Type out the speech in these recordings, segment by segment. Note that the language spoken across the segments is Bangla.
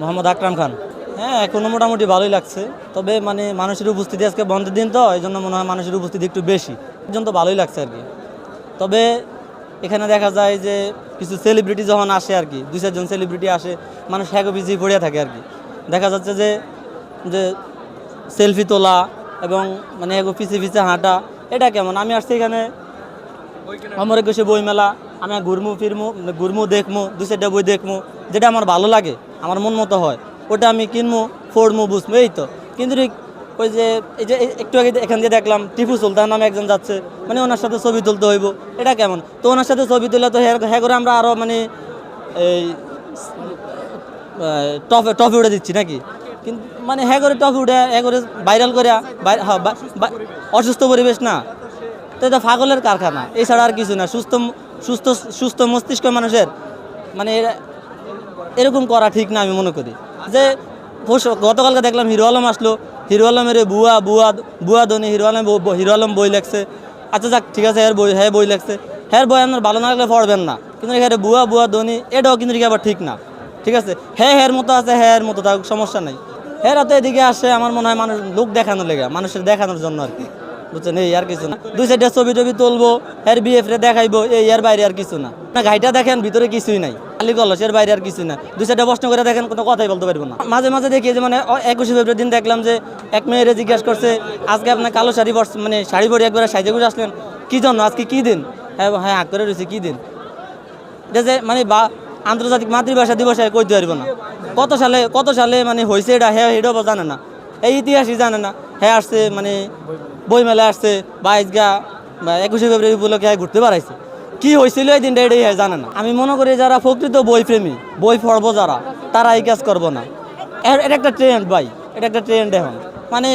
মোহাম্মদ আকরাম খান। হ্যাঁ এখনও মোটামুটি ভালোই লাগছে। তবে মানে মানুষের উপস্থিতি আজকে বন্ধের দিন তো এই জন্য মনে হয় মানুষের উপস্থিতি একটু বেশি। এই জন্য তো ভালোই লাগছে আর কি তবে এখানে দেখা যায় যে কিছু সেলিব্রিটি যখন আসে আর কি দুই চারজন সেলিব্রিটি আসে, মানুষ হ্যাগো বিজি পড়িয়া থাকে আর কি দেখা যাচ্ছে যে যে সেলফি তোলা এবং মানে এগো পিছে পিছে হাঁটা, এটা কেমন? আমি আসছি এখানে আমার বই মেলা আমি ঘুরমু, ফিরমু, ঘুরমু, দেখমু দু চারটা বই দেখমু, যেটা আমার ভালো লাগে। আমার মন মতো হয়। ওটা আমি কিনবো পড়মু বুঝব এই তো। কিন্তু ওই যে এই যে একটু আগে এখান দিয়ে দেখলাম টিপু সুলতান নামে একজন যাচ্ছে মানে ওনার সাথে ছবি তুলতে হইব। এটা কেমন? তো ওনার সাথে ছবি তুলে তো হ্যাঁ হ্যাঁ করে আমরা আরও মানে এই টপে টপে উঠে দিচ্ছি নাকি? কিন্তু মানে হ্যাঁ করে টপে উঠে হ্যাঁ করে ভাইরাল করে হ্যাঁ, অসুস্থ পরিবেশ না। তো এটা পাগলের কারখানা এছাড়া আর কিছু না। সুস্থ সুস্থ সুস্থ মস্তিষ্ক মানুষের মানে এরকম করা ঠিক না আমি মনে করি। যে গতকালকে দেখলাম হিরো আলম আসলো। হিরো আলমের বুয়া বুয়া বুয়া ধনী, হিরো আলম হিরো আলম বই লেখছে। আচ্ছা যাক, ঠিক আছে হ্যাঁ বই হ্যাঁ বই লেখছে। হ্যাঁ বই আপনার ভালো না লাগলে পড়বেন না। কিন্তু এখানে বুয়া বুয়া ধনী, এটাও কিন্তু আবার ঠিক না। ঠিক আছে? হ্যাঁ হ্যাঁ মতো আছে হ্যাঁ এর মতো তার সমস্যা নেই। হ্যাঁ তো এদিকে আসে, আমার মনে হয় মানুষ লোক দেখানোর লেগে, মানুষের দেখানোর জন্য আর কি। বুঝছেন? এই আর কিছু না। দুই সাইডে ছবি টবি তুলবো, এর বিএফ রে দেখাইবো, এই এর বাইরে আর কিছু না। না গাড়িটা দেখেন, ভিতরে কিছুই নাই। খালি কলস এর বাইরে আর কিছু না। দুই সাইডে প্রশ্ন করে দেখেন, কোনো কথাই বলতে পারব না। মাঝে মাঝে দেখি যে মানে একুশে ফেব্রুয়ারি দিন দেখলাম যে এক মেয়েরে জিজ্ঞাসা করছে, আজকে আপনার কালো শাড়ি মানে শাড়ি পরে একবারে সাইজে করে আসলেন, কি জন্য? আজকে কি দিন? হ্যাঁ হ্যাঁ হাত করে রয়েছে, কি দিন? এটা যে মানে বা, আন্তর্জাতিক মাতৃভাষা দিবসে কইতে পারব না। কত সালে কত সালে মানে হয়েছে এটা হ্যাঁ এটাও জানে না। এই ইতিহাসই জানে না। হ্যাঁ আসছে মানে বইমেলা আসছে বাইশ গা বা একুশে ফেব্রুয়ারি উপলক্ষে ঘুরতে পারাইছে কি হয়েছিল এই দিনটা এটাই জানে না। আমি মনে করি যারা প্রকৃত বইপ্রেমী, বই পড়ব যারা, তারা এই কাজ করব না। এটা একটা ট্রেন্ড ভাই, এটা একটা ট্রেন্ড এখন। মানে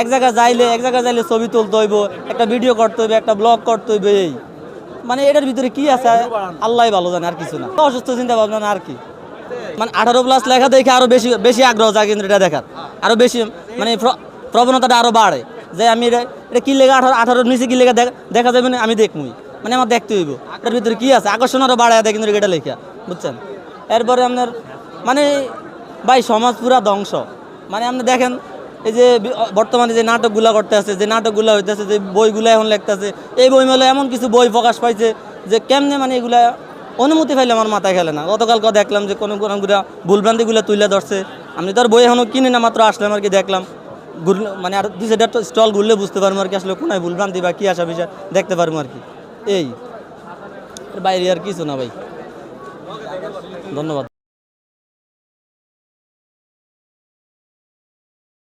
এক জায়গায় যাইলে, এক জায়গায় যাইলে ছবি তুলতে হইব, একটা ভিডিও করতে হইবে, একটা ব্লগ করতে হইবে, এই। মানে এটার ভিতরে কি আছে, আল্লাহ ভালো জানে, আর কিছু না। অসুস্থ চিন্তা ভাবনা না আর কি। মানে আঠারো প্লাস লেখা দেখে আরও বেশি বেশি আগ্রহ যায় কিন্তু এটা দেখার। আরও বেশি মানে প্রবণতাটা আরও বাড়ে। যে আমি এটা এটা কি লেখা আঠারো আঠারোর নিচে কি লেখা দেখা যাবে না? আমি দেখমুই। মানে আমার দেখতে হইব। এটার ভিতরে কি আছে? আকর্ষণ আরও বাড়ায় দেয় কিন্তু এটা লেখা, বুঝছেন? এরপরে আপনার মানে ভাই, সমাজ পুরা ধ্বংস। মানে আপনি দেখেন, এই যে বর্তমানে যে নাটকগুলা করতে আছে, যে নাটকগুলা হইতেছে, যে বইগুলা এখন লিখতেছে, এই বই মেলে এমন কিছু বই প্রকাশ পাইছে যে কেমনে মানে এগুলা অনুমতি পাইলে আমার মাথায় খেলে না। গতকালকে দেখলাম যে কোনো কোনো গুলা ভুলভ্রান্তিগুলো তুলে ধরছে। আমি তো আর বই এখনও কিনি না, মাত্র আসলাম আর কি দেখলাম। ঘুরলে মানে আর দুই চারটা স্টল ঘুরলে বুঝতে পারব আর কি আসলে কোনায় ভুলভ্রান্তি বা কী আসা বিষয়, দেখতে পারব আর কি। এই বাইরে আর কিছু না ভাই। ধন্যবাদ।